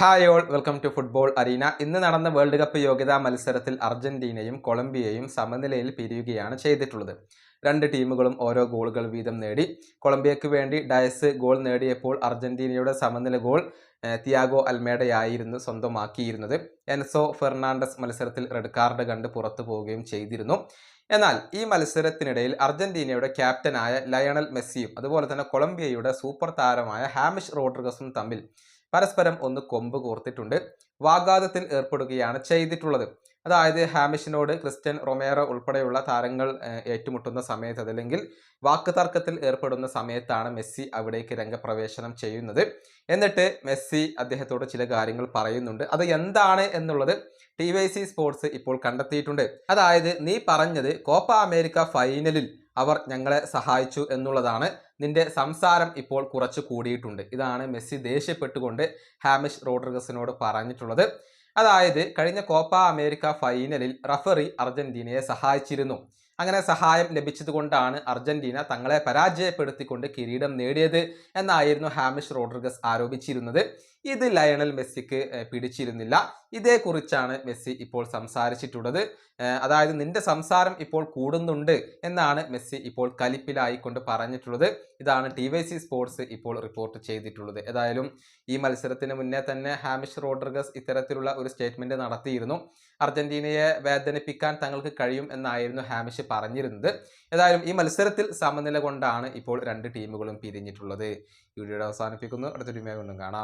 Hi all welcome to football arena. ഇന്ന് നടന്ന world cup യോഗ്യതാ മത്സരത്തിൽ അർജന്റീനയും കൊളംബിയയും സമനിലയിൽ പിരിയുകയാണ് ചെയ്തിട്ടുള്ളത്. രണ്ട് ടീമുകളും ഓരോ ഗോളുകൾ വീതം നേടി. കൊളംബിയയ്ക്ക് വേണ്ടി ഡയസ് ഗോൾ നേടിയപ്പോൾ അർജന്റീനയുടെ സമനില ഗോൾ തിയാഗോ അൽമേഡയായിരുന്നു സ്വന്തമാക്കിയിരുന്നത്. എൻസോ ഫെർണാണ്ടസ് മത്സരത്തിൽ റെഡ് കാർഡ് കണ്ട് പുറത്തു പോവുകയും ചെയ്തിരുന്നു. എന്നാൽ ഈ മത്സരത്തിനിടയിൽ അർജന്റീനയുടെ ക്യാപ്റ്റനായ ലയണൽ മെസ്സിയും അതുപോലെ തന്നെ കൊളംബിയയുടെ സൂപ്പർ താരമായ ഹാമിഷ് റോഡ്രിഗസും തമ്മിൽ പരസ്പരം ഒന്ന് കൊമ്പ് കോർത്തിട്ടുണ്ട്. വാഗ്വാദത്തിൽ ഏർപ്പെടുകയാണ് ചെയ്തിട്ടുള്ളത്. അതായത് ഹാമിഷിനോട് ക്രിസ്ത്യൻ റൊമേറോ ഉൾപ്പെടെയുള്ള താരങ്ങൾ ഏറ്റുമുട്ടുന്ന സമയത്ത് അതല്ലെങ്കിൽ വാക്ക് തർക്കത്തിൽ ഏർപ്പെടുന്ന സമയത്താണ് മെസ്സി അവിടേക്ക് രംഗപ്രവേശനം ചെയ്യുന്നത്. എന്നിട്ട് മെസ്സി അദ്ദേഹത്തോട് ചില കാര്യങ്ങൾ പറയുന്നുണ്ട്. അത് എന്താണ് എന്നുള്ളത് ടി സ്പോർട്സ് ഇപ്പോൾ കണ്ടെത്തിയിട്ടുണ്ട്. അതായത് നീ പറഞ്ഞത് കോപ്പ അമേരിക്ക ഫൈനലിൽ അവർ ഞങ്ങളെ സഹായിച്ചു എന്നുള്ളതാണ്. നിന്റെ സംസാരം ഇപ്പോൾ കുറച്ച് കൂടിയിട്ടുണ്ട്. ഇതാണ് മെസ്സി ദേഷ്യപ്പെട്ടുകൊണ്ട് ഹാമിഷ് റോഡ്രിഗസിനോട് പറഞ്ഞിട്ടുള്ളത്. അതായത് കഴിഞ്ഞ കോപ്പ അമേരിക്ക ഫൈനലിൽ റഫറി അർജന്റീനയെ സഹായിച്ചിരുന്നു. അങ്ങനെ സഹായം ലഭിച്ചതുകൊണ്ടാണ് അർജന്റീന തങ്ങളെ പരാജയപ്പെടുത്തിക്കൊണ്ട് കിരീടം നേടിയത് എന്നായിരുന്നു ഹാമിഷ് റോഡ്രിഗസ് ആരോപിച്ചിരുന്നത്. ഇത് ലയണൽ മെസ്സിക്ക് പിടിച്ചിരുന്നില്ല. ഇതേക്കുറിച്ചാണ് മെസ്സി ഇപ്പോൾ സംസാരിച്ചിട്ടുള്ളത്. അതായത് നിന്റെ സംസാരം ഇപ്പോൾ കൂടുന്നുണ്ട് എന്നാണ് മെസ്സി ഇപ്പോൾ കലിപ്പിലായിക്കൊണ്ട് പറഞ്ഞിട്ടുള്ളത്. ഇതാണ് ടി വൈ സി സ്പോർട്സ് ഇപ്പോൾ റിപ്പോർട്ട് ചെയ്തിട്ടുള്ളത്. ഏതായാലും ഈ മത്സരത്തിന് മുന്നേ തന്നെ ഹാമിഷ് റോഡ്രിഗസ് ഇത്തരത്തിലുള്ള ഒരു സ്റ്റേറ്റ്മെന്റ് നടത്തിയിരുന്നു. അർജന്റീനയെ വേദനിപ്പിക്കാൻ തങ്ങൾക്ക് കഴിയും എന്നായിരുന്നു ഹാമിഷ് പറഞ്ഞിരുന്നത്. ഏതായാലും ഈ മത്സരത്തിൽ സമനില കൊണ്ടാണ് ഇപ്പോൾ രണ്ട് ടീമുകളും പിരിഞ്ഞിട്ടുള്ളത്. ഈ അവസാനിപ്പിക്കുന്നു. അടുത്തൊരു വീഡിയോ കാണാം.